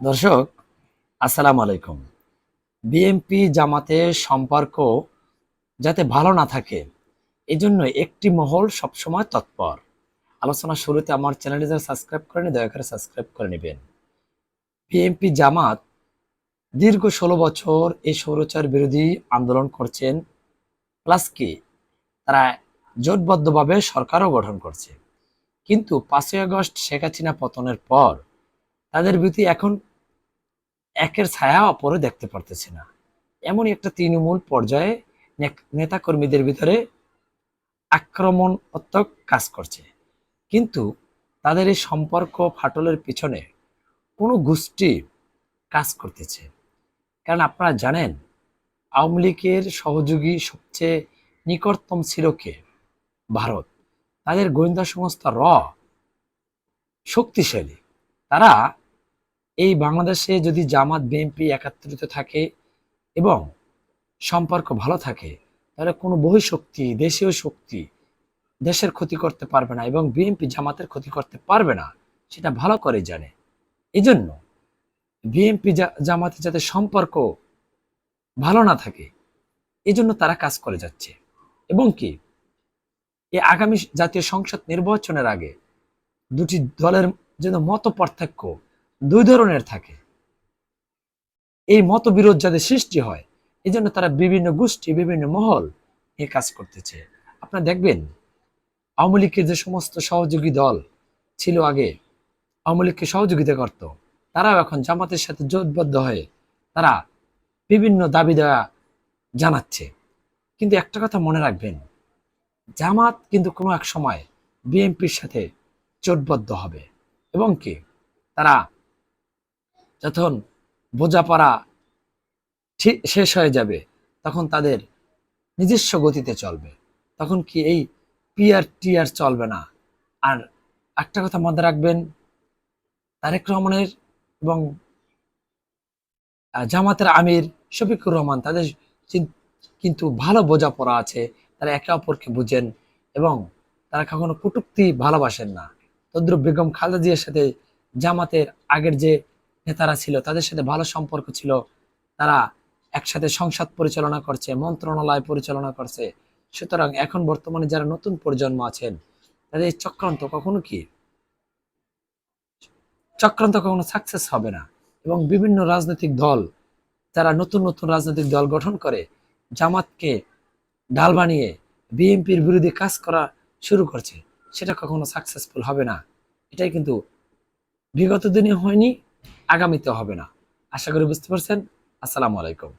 দর্শক, আসসালামু আলাইকুম। বিএনপি জামাতের সম্পর্ক যাতে ভালো না থাকে এই জন্য একটি মহল সবসময় তৎপর। আলোচনা শুরুতে আমার চ্যানেলটি যারা সাবস্ক্রাইব করেনি দয়া করে সাবস্ক্রাইব করে নেবেন। বিএনপি জামাত দীর্ঘ ষোলো বছর এই সৌরচার বিরোধী আন্দোলন করছেন, প্লাস কি তারা জোটবদ্ধভাবে সরকারও গঠন করছে। কিন্তু পাঁচই আগস্ট শেখ হাসিনা পতনের পর তাদের বিরুদ্ধে এখন একের ছায়া অপরে দেখতে পারতেছে না। এমনই একটা তৃণমূল পর্যায়ে নেতা কর্মীদের ভিতরে আক্রমণাত্মক কাজ করছে। কিন্তু তাদের এই সম্পর্ক ফাটলের পিছনে কোনো গোষ্ঠী কাজ করতেছে। কারণ আপনারা জানেন, আওয়ামী লীগের সহযোগী সবচেয়ে নিকটতম ছিল কে? ভারত। তাদের গোয়েন্দা সংস্থা র শক্তিশালী। তারা এই বাংলাদেশে যদি জামাত, বিএনপি একাত্রিত থাকে এবং সম্পর্ক ভালো থাকে, তাহলে কোনো বহিঃশক্তি, দেশীয় শক্তি দেশের ক্ষতি করতে পারবে না এবং বিএনপি জামাতের ক্ষতি করতে পারবে না, সেটা ভালো করে জানে। এই জন্য বিএনপি জামাতের যাতে সম্পর্ক ভালো না থাকে এই জন্য তারা কাজ করে যাচ্ছে। এবং কি এই আগামী জাতীয় সংসদ নির্বাচনের আগে দুটি দলের যেন মত পার্থক্য দুই ধরনের থাকে। এই মতবিরোধ যাতে সৃষ্টি হয় এই জন্য তারা বিভিন্ন গোষ্ঠী, বিভিন্ন মহল এ কাজ করতেছে। আপনারা দেখবেন, আওয়ামী লীগের যে সমস্ত সহযোগী দল ছিল আগে, আওয়ামী লীগকে সহযোগিতা করত। তারাও এখন জামাতের সাথে জোটবদ্ধ হয়ে তারা বিভিন্ন দাবি দেওয়া জানাচ্ছে। কিন্তু একটা কথা মনে রাখবেন, জামাত কিন্তু কোনো এক সময় বিএনপির সাথে জোটবদ্ধ হবে। এবং কি? তারা যখন বোঝাপড়া ঠিক শেষ হয়ে যাবে, তখন তাদের নিজস্ব গতিতে চলবে। তখন কি এই পিয়ার টিয়ার চলবে না? আর একটা কথা মনে রাখবেন, তারেক রহমানের এবং জামাতের আমির শফিকুর রহমান, তাদের কিন্তু ভালো বোঝাপড়া আছে, তারা একে অপরকে বুঝেন এবং তারা কখনো কুটুক্তি ভালোবাসেন না। তদ্রুপ বেগম খালেদা জিয়ার সাথে জামাতের আগের যে নেতারা ছিল, তাদের সাথে ভালো সম্পর্ক ছিল। তারা একসাথে সংসদ পরিচালনা করছে, মন্ত্রণালয় পরিচালনা করছে। সুতরাং এখন বর্তমানে যারা নতুন প্রজন্ম আছেন, তাদের চক্রান্ত কখনো কি? চক্রান্ত কখনো সাকসেস হবে না। এবং বিভিন্ন রাজনৈতিক দল, যারা নতুন নতুন রাজনৈতিক দল গঠন করে, জামাতকে ডাল বানিয়ে বিএনপির বিরোধী কাজ করা শুরু করছে, সেটা কখনো সাকসেসফুল হবে না। এটাই কিন্তু বিগত দিনে হয়নি আগামীতে হবে না। আশা করি বুঝতে পারছেন। আসসালামু আলাইকুম।